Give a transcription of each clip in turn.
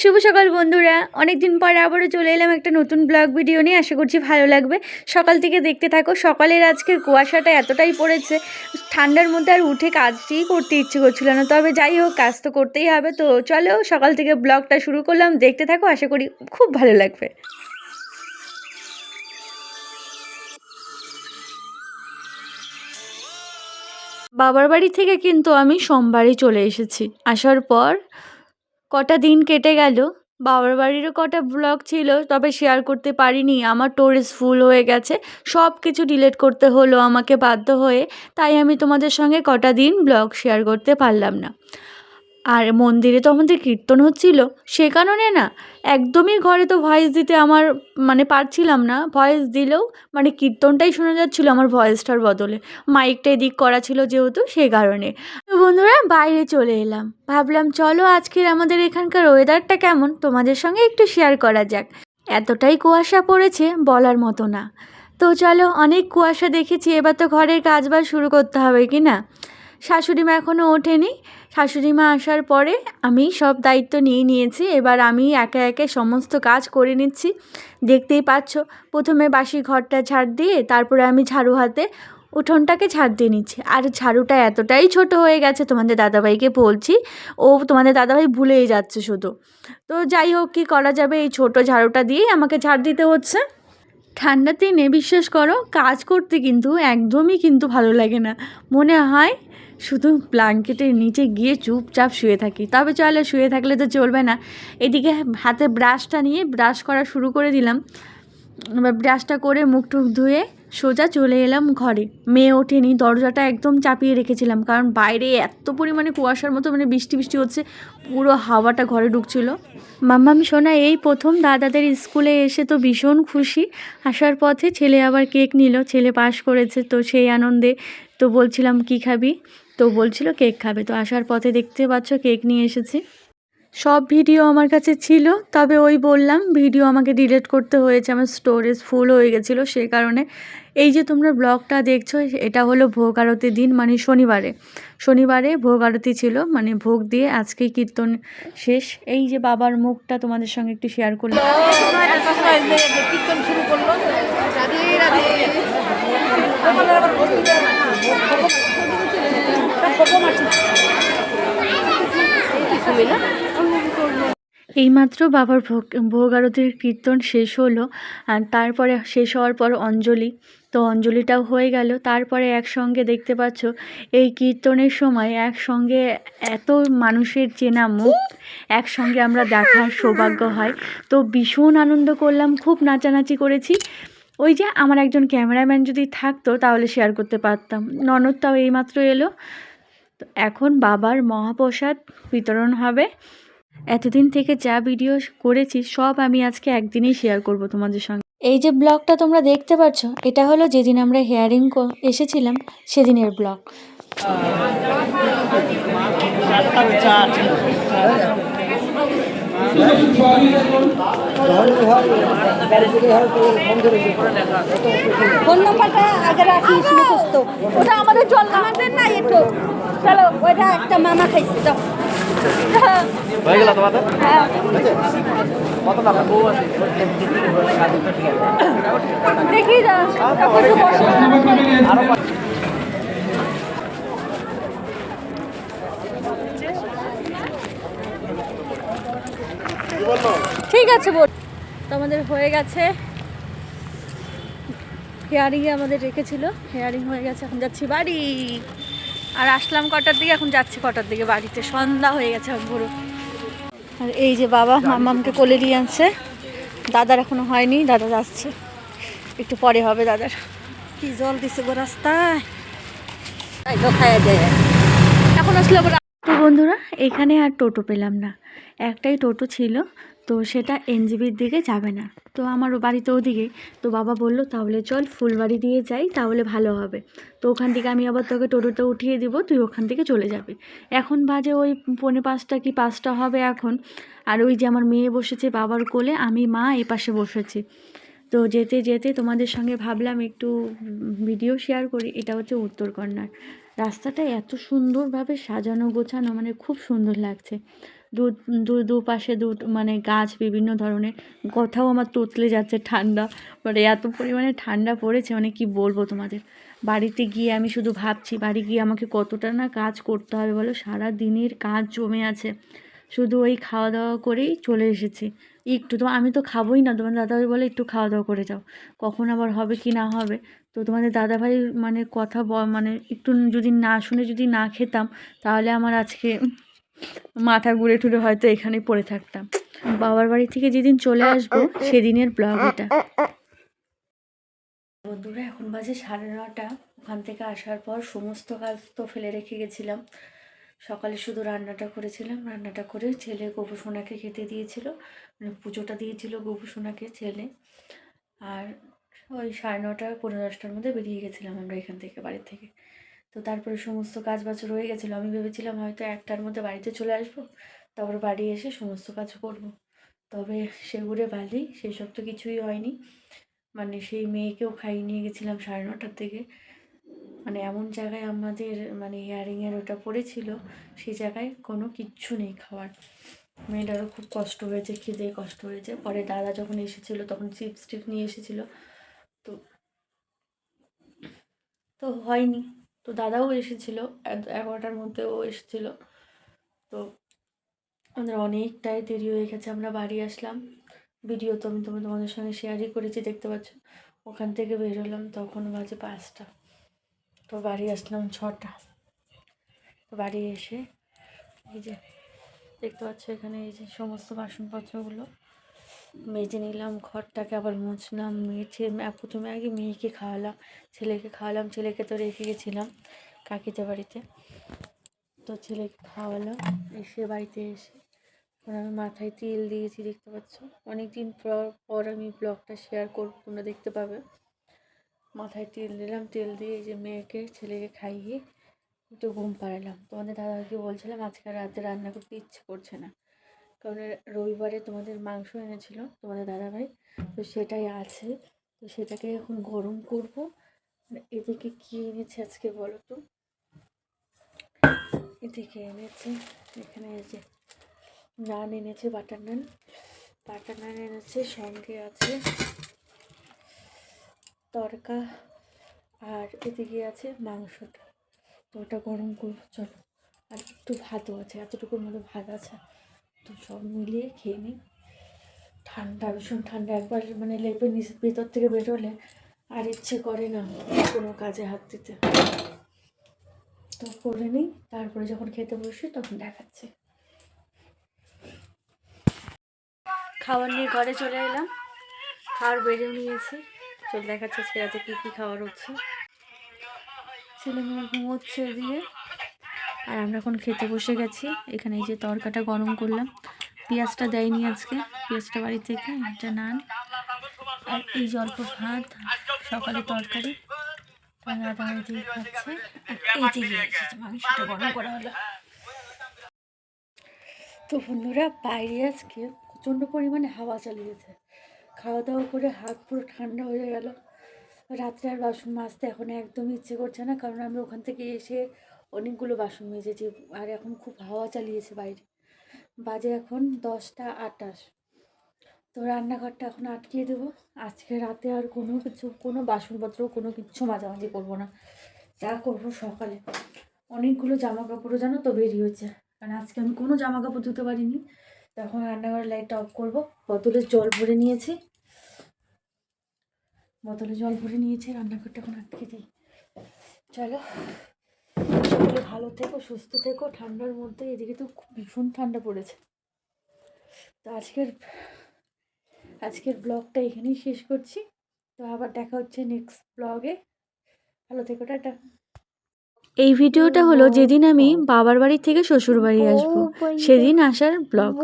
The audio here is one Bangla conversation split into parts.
শুভ সকাল বন্ধুরা। অনেক দিন পর আবারও চলে এলাম একটা নতুন ব্লগ ভিডিও নিয়ে। আশা করছি ভালো লাগবে। সকাল থেকে দেখতে থাকো, সকালের আজকের কুয়াশাটা এতটাই পড়েছে, ঠান্ডার মধ্যে আর উঠে কাজটিই করতে ইচ্ছে করছিল না। তবে যাই হোক, কাজ তো করতেই হবে। তো চলো, সকাল থেকে ব্লগটা শুরু করলাম। দেখতে থাকো, আশা করি খুব ভালো লাগবে। বাবার বাড়ি থেকে কিন্তু আমি সোমবারই চলে এসেছি। আসার পর কটা দিন কেটে গেল, বাবার বাড়িরও কটা ব্লগ ছিল, তবে শেয়ার করতে পারিনি। আমার স্টোরেজ ফুল হয়ে গেছে সব কিছু ডিলেট করতে হলো আমাকে বাধ্য হয়ে। তাই আমি তোমাদের সঙ্গে কটা দিন ব্লগ শেয়ার করতে পারলাম না। আর মন্দিরে তো আমাদের কীর্তন হচ্ছিল। সে কারণে না, একদমই ঘরে তো ভয়েস দিতে আমার মানে পারছিলাম না। ভয়েস দিলেও মানে কীর্তনটাই শোনা যাচ্ছিল আমার ভয়েসটার বদলে। মাইকটা এদিক করা ছিল যেহেতু, সে কারণে। বন্ধুরা, বাইরে চলে এলাম। ভাবলাম, চলো আজকের আমাদের এখানকার ওয়েদারটা কেমন? তোমাদের সঙ্গে একটু শেয়ার করা যাক। এতটাই কুয়াশা পড়েছে বলার মতো না। তো চলো, অনেক কুয়াশা দেখেছি। এবার তো ঘরের কাজবাজ শুরু করতে হবে, কি না? শাশুড়ি মা এখনও ওঠেনি। শাশুড়ি মা আসার পরে আমি সব দায়িত্ব নিয়ে নিয়েছি। এবার আমি একে একে সমস্ত কাজ করে নিচ্ছি। দেখতেই পাচ্ছ, প্রথমে বাসি ঘরটা ঝাড় দিয়ে তারপরে আমি ঝাড়ু হাতে উঠোনটাকে ঝাড় দিয়ে নিচ্ছি। আর ঝাড়ুটা এতটাই ছোট হয়ে গেছে, তোমাদের দাদাভাইকে বলছি, ও তোমাদের দাদাভাই ভুলেই যাচ্ছে শুধু। তো যাই হোক, কী করা যাবে? এই ছোট ঝাড়ুটা দিয়েই আমাকে ঝাড় দিতে হচ্ছে। ঠান্ডার দিনে বিশ্বাস করো, কাজ করতে কিন্তু একদমই কিন্তু ভালো লাগে না। মনে হয় শুধু ব্ল্যাঙ্কেটের নিচে গিয়ে চুপচাপ শুয়ে থাকি। তবে চলে শুয়ে থাকলে তো চলবে না। এদিকে হাতে ব্রাশটা নিয়ে ব্রাশ করা শুরু করে দিলাম। এবার ব্রাশটা করে মুখ টুক ধুয়ে সোজা চলে এলাম ঘরে। মেয়ে ওঠেনি, দরজাটা একদম চাপিয়ে রেখেছিলাম কারণ বাইরে এত পরিমাণে কুয়াশার মতো মানে বৃষ্টি বৃষ্টি হচ্ছে, পুরো হাওয়াটা ঘরে ঢুকছিল। মাম্মাম, সোনা, এই প্রথম দাদাদের স্কুলে এসে তো ভীষণ খুশি। আসার পথে ছেলে আবার কেক নিল, ছেলে পাশ করেছে তো সেই আনন্দে তো বলছিলাম, কি খাবি? তো বলছিল কেক খাবে। তো আসার পথে দেখতে পাচ্ছ কেক নিয়ে এসেছি। সব ভিডিও আমার কাছে ছিল, তবে ওই বললাম ভিডিও আমাকে ডিলিট করতে হয়েছে, আমার স্টোরেজ ফুল হয়ে গেছিল সে কারণে। এই যে তোমরা ব্লগটা দেখছ, এটা হলো ভোগ আরতির দিন মানে শনিবারে। শনিবারে ভোগ আরতি ছিল মানে ভোগ দিয়ে আজকে কীর্তন শেষ। এই যে বাবার মুখটা তোমাদের সঙ্গে একটু শেয়ার করলাম। কীর্তন শুরু করল রাধে এইমাত্র বাবার ভোগ ভোগ আরতির কীর্তন শেষ হলো তারপরে শেষ হওয়ার পর অঞ্জলি। তো অঞ্জলিটাও হয়ে গেল। তারপরে একসঙ্গে দেখতে পাচ্ছ, এই কীর্তনের সময় একসঙ্গে এত মানুষের চেনা মুখ, একসঙ্গে আমরা দেখার সৌভাগ্য হয়। তো ভীষণ আনন্দ করলাম, খুব নাচানাচি করেছি। ওই যে আমার একজন ক্যামেরাম্যান যদি থাকতো, তাহলে শেয়ার করতে পারতাম। ননদটাও এইমাত্র এলো। তো এখন বাবার মহাপ্রসাদ বিতরণ হবে। এতদিন থেকে যা ভিডিও করেছি, সব আমি আজকে একদিনেই শেয়ার করব তোমাদের সঙ্গে। এই যে ব্লগটা তোমরা দেখতে পাচ্ছ, এটা হলো যেদিন আমরা হেয়ারিং এসেছিলাম, সেদিনের ব্লগ। ফোন নাম্বারটা আগে রাখিস মুখস্থ। ওটা আমাদের জল আমাদের না একটু। চলো ওইটা একটা মামা খাইছে যাও। হয়ে গেল তোমাদের? হ্যাঁ। দেখি যা। ঠিক আছে বল। তো আমাদের হয়ে গেছে। হেয়ারিংয়ে আমাদের রেখেছিল। হেয়ারিং হয়ে গেছে এখন যাচ্ছি বাড়ি। আর আসলাম কটার দিকে এখন যাচ্ছি কটার দিকে বাড়িতে। সন্ধ্যা হয়ে গেছে পুরো আর এই যে বাবা মামামকে কোলে নিয়ে আনছে। দাদার এখনও হয়নি দাদা যাচ্ছে। একটু পরে হবে দাদার। কি জল দিছে গো রাস্তায়। তাই তো যায় এখন আসলে তো বন্ধুরা এখানে আর টোটো পেলাম না। একটাই টোটো ছিল। তো সেটা এনজিবির দিকে যাবে না। তো আমার বাড়িতে ওদিকে। তো বাবা বলল, তাহলে চল ফুলবাড়ি দিয়ে যাই, তাহলে ভালো হবে। তো ওখান থেকে আমি আবার তোকে টোটোতে উঠিয়ে দিব, তুই ওখান থেকে চলে যাবি। এখন বাজে ওই পৌনে পাঁচটা কি পাঁচটা হবে এখন। আর ওই যে আমার মেয়ে বসেছে বাবার কোলে, আমি মা এই পাশে বসেছি। তো যেতে যেতে তোমাদের সঙ্গে ভাবলাম একটু ভিডিও শেয়ার করি, এটা হচ্ছে উত্তরকন্যার। রাস্তাটা এত সুন্দরভাবে সাজানো গোছানো মানে খুব সুন্দর লাগছে। দু দু, দুপাশে দু মানে গাছ বিভিন্ন ধরনের, কথাও আমার তোতলে যাচ্ছে ঠান্ডা মানে এত পরিমাণে ঠান্ডা পড়েছে মানে কি বলব তোমাদের? বাড়িতে গিয়ে আমি শুধু ভাবছি, বাড়ি গিয়ে আমাকে কতটা না কাজ করতে হবে বলো? সারা দিনের কাজ জমে আছে। শুধু ওই খাওয়া দাওয়া করেই চলে এসেছি। একটু তো, আমি তো খাবোই না, তোমার দাদাভাই বলে একটু খাওয়া দাওয়া করে যাও। কখন আবার হবে কি না হবে? তো তোমাদের দাদাভাই মানে কথা মানে একটু যদি না শুনে যদি না খেতাম, তাহলে আমার আজকে মাথা ঘুরে টুরে হয়তো এখানেই পড়ে থাকতাম। বাবার বাড়ি থেকে যেদিন চলে আসব, সেদিনের ব্লগ এটা। বন্ধুরা, এখন বাজে সাড়ে নটা। ওখান থেকে আসার পর সমস্ত কাজ তো ফেলে রেখে গেছিলাম। সকালে শুধু রান্নাটা করেছিলাম। রান্নাটা করে ছেলে গোপুসোনাকে খেতে দিয়েছিল। মানে পুজোটা দিয়েছিল গোপুসোনাকে ছেলে। আর ওই সাড়ে নটা, পনেরো দশটার মধ্যে বেরিয়ে গেছিলাম আমরা এখান থেকে বাড়ি থেকে। তো তারপরে সমস্ত কাজ বাজ রয়ে গেছিল। আমি ভেবেছিলাম হয়তো একটার মধ্যে বাড়িতে চলে আসব, তারপর বাড়ি এসে সমস্ত কাজ করব। তবে সেগুড়ে বালি সেই সব তো কিছুই হয়নি। মানে সেই মেয়েকেও খাইয়ে নিয়ে গেছিলাম সাড়ে নটার থেকে মানে এমন জায়গায় আমাদের মানে ইয়ারিংয়ের ওটা পড়েছিল সেই জায়গায় কোনো কিচ্ছু নেই খাওয়ার। মেয়েটারও খুব কষ্ট হয়েছে, খিদে কষ্ট হয়েছে। পরে দাদা যখন এসেছিল, তখন চিপস টিপ নিয়ে এসেছিল। তো তো হয়নি। তো দাদাও এসেছিল এগ- এগারোটার মধ্যেও এসেছিল। তো আমাদের অনেকটাই দেরি হয়ে গেছে, আমরা বাড়ি আসলাম। ভিডিও তো আমি তোমার তোমাদের সঙ্গে শেয়ারই করেছি, দেখতে পাচ্ছ। ওখান থেকে বেরোলাম তখন বাজে পাঁচটা। তো বাড়ি আসলাম ছটা। তো বাড়ি এসে এই যে, দেখতে পাচ্ছ এখানে এই যে সমস্ত বাসনপত্রগুলো। মেজে নিলাম, ঘরটাকে আবার মুছলাম, মেঝে প্রথমে আগে মেয়েকে খাওয়ালাম, ছেলেকে খাওয়ালাম, ছেলেকে তো রেখে গেছিলাম কাকিতে বাড়িতে। তো ছেলেকে খাওয়ালাম, এসে বাড়িতে এসে আমি মাথায় তেল দিয়েছি, দেখতে পাচ্ছ? অনেক দিন পর পর আমি ব্লগটা শেয়ার করব, তোমরা দেখতে পাবে। মাথায় তেল দিলাম, তেল দিয়ে এই যে মেয়েকে, ছেলেকে খাইয়ে একটু ঘুম পাড়ালাম। তোমাদের দাদাকে বলছিলাম, আজকে রাতে রান্না করতে ইচ্ছে করছে না। কারণ রবিবারে তোমাদের মাংস এনেছিল তোমাদের দাদাভাই। তো সেটাই আছে। তো সেটাকে এখন গরম করব। এদিকে কী এনেছে আজকে বলো তো? এদিকে এনেছে, এখানে যে নান এনেছে, বাটার নান। বাটার নান এনেছে, সঙ্গে আছে তরকা আর এদিকে আছে মাংসটা। তো ওটা গরম করব, চলো। আর একটু ভাতও আছে, এতটুকুর মতো ভাত আছে। তো সব মিলিয়ে খেয়ে নিই। ঠান্ডা, ভীষণ ঠান্ডা। একবার মানে লেপের নিচে, ভেতর থেকে বেরোলে আর ইচ্ছে করে না কোনো কাজে হাত দিতে। তো করে নিই, তারপরে যখন খেতে বসি তখন দেখাচ্ছি। খাবার নিয়ে ঘরে চলে এলাম। খাবার বেড়েও নিয়েছি। চলে দেখাচ্ছে আজকে কী কী খাবার হচ্ছে। ছেলে মেয়ে ঘুমোচ্ছে দিয়ে আর আমরা এখন খেতে বসে গেছি। এখানে এই যে তরকাটা গরম করলাম। পেঁয়াজটা দেয়নি আজকে। পেঁয়াজটা বাড়ি থেকে একটা নান। আর এই যে অল্প ভাত, সকালে তরকারি। খাচ্ছে। আর এই মাংসটা তো বন্ধুরা, বাইরে আজকে প্রচণ্ড পরিমাণে হাওয়া চালিয়েছে। খাওয়া দাওয়া করে হাত পুরো ঠান্ডা হয়ে গেল। রাত্রে আর বাসন মাজতে এখন একদমই ইচ্ছে করছে না, কারণ আমি ওখান থেকে এসে অনেকগুলো বাসন মেজেছি আর এখন খুব হাওয়া চালিয়েছে বাইরে। বাজে এখন দশটা আটাশ। তো রান্নাঘরটা এখন আটকিয়ে দেবো। আজকে রাতে আর কোনো কিছু, কোনো বাসনপত্র, কোনো কিচ্ছু মাঝামাঝি করব না। যা করব সকালে। অনেকগুলো জামা কাপড়ও জানো তো বেরিয়ে হচ্ছে। কারণ আজকে আমি কোনো জামা কাপড় ধুতে পারিনি। তখন রান্নাঘরের লাইটটা অফ করব। বোতলে জল ভরে নিয়েছি। বোতলে জল ভরে নিয়েছি। রান্নাঘরটা এখন আটকে দিই। চলো। সকলে ভালো থেকো সুস্থ থেকো ঠান্ডার মধ্যে এদিকে তো খুব ভীষণ ঠান্ডা পড়েছে। তো আজকের আজকের ব্লগটা এখানেই শেষ করছি। তো আবার দেখা হচ্ছে নেক্সট ব্লগে ভালো থেকো টাটা। এই ভিডিওটা হলো যেদিন আমি বাবার বাড়ি থেকে শ্বশুর বাড়ি আসব সেদিন আসার ব্লগ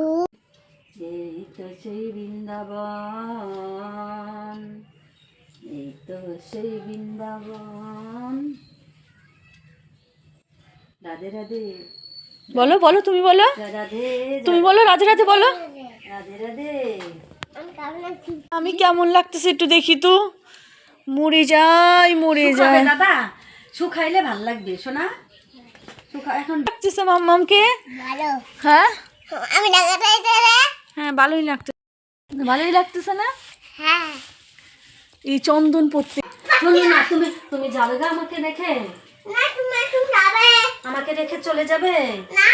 এই তো সেই বৃন্দাবন এই তো সেই বৃন্দাবন রাধে রাধে। বলো বলো তুমি বলো। তুমি বলো রাধে রাধে বলো। রাধে রাধে। আমি কেমন লাগতেছে একটু দেখি তো। মরে যাই মরে শুকাবে যাই। দাদা শুকাইলে ভালো লাগবে শোনা শুকা এখন লাগতেছে মাম্মামকে? হ্যাঁ? আমি হ্যাঁ ভালোই লাগছে ভালোই লাগতেছে না? হ্যাঁ। এই চন্দন পড়তে শুনি না তুমি তুমি যাবে গা আমাকে দেখে। আমাকে রেখে চলে যাবে? না।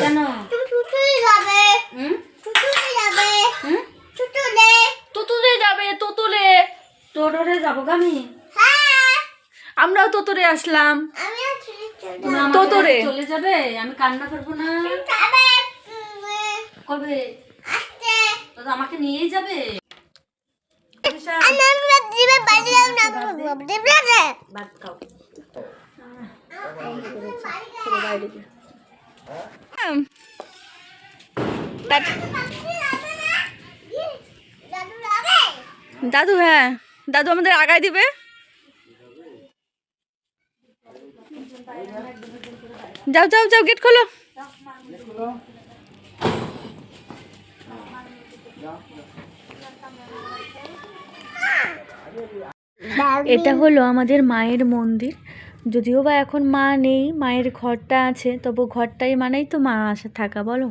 কেন? তুমি টুটুই যাবে। হুম? টুটুই যাবে। হুম? টুটুলে। তুতুলে যাবে তুতুলে তোরে যাব গা আমি। হ্যাঁ। আমরাও তোতরে আসলাম। তোতরে। চলে যাবে। আমি কান্না করব না। কবে? আমাকে নিয়েই যাবে। আমি আমরা দিবে বাড়ি যাও না দিবে রে ভাত খাও দাদু হ্যাঁ। দাদু আমাদের আগায় দিবে। যাও যাও যাও গেট খোলো। এটা হলো আমাদের মায়ের মন্দির। যদিও বা এখন মা নেই মায়ের ঘরটা আছে তবু ঘরটাই মানেই তো মা আসা থাকা বলো?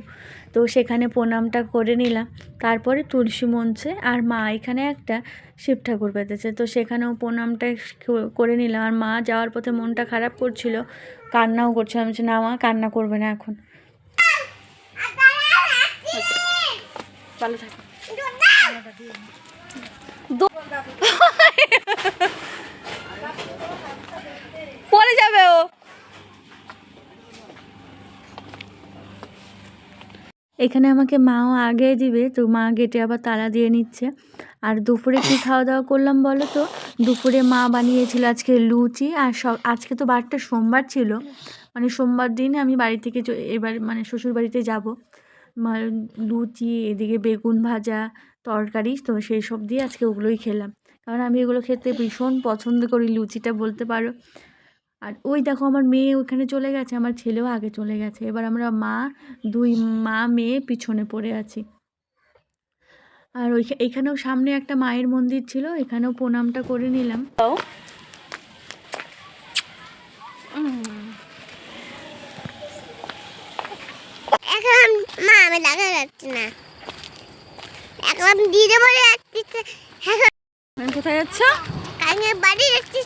তো সেখানে প্রণামটা করে নিলাম। তারপরে তুলসী মঞ্চে আর মা এখানে একটা শিব ঠাকুর পেতেছে তো সেখানেও প্রণামটা করে নিলাম। আর মা যাওয়ার পথে মনটা খারাপ করছিল কান্নাও করছিল। আমি বলছি, না মা কান্না করবে না এখন। ভালো থাকো পরে যাবে ও এখানে আমাকে মাও আগে দিবে, তো মা গেটে আবার তালা দিয়ে নিচ্ছে। আর দুপুরে কি খাওয়া দাওয়া করলাম বলো তো? দুপুরে মা বানিয়েছিল আজকে লুচি আর সব আজকে তো বারটা সোমবার ছিল। মানে সোমবার দিন আমি বাড়ি থেকে এবার মানে শ্বশুর বাড়িতে যাব লুচি, এদিকে বেগুন ভাজা, তরকারি, তো সেই সব দিয়ে আজকে ওগুলোই খেলাম। কারণ আমি এগুলো খেতে ভীষণ পছন্দ করি, লুচিটা বলতে পারো। আর ওই দেখো আমার মেয়ে ওখানে চলে গেছে আমার ছেলেও আগে চলে গেছে। এবার আমরা মা দুই মা মেয়ে পিছনে পড়ে আছি। আর ওই এখানেও সামনে একটা মায়ের মন্দির ছিল এখানেও প্রণামটা করে নিলাম। এখন মা আমি লাগা যাচ্ছি না। এখন দিদি বলে কোথায় যাচ্ছ? কালকে বাড়ি যাচ্ছি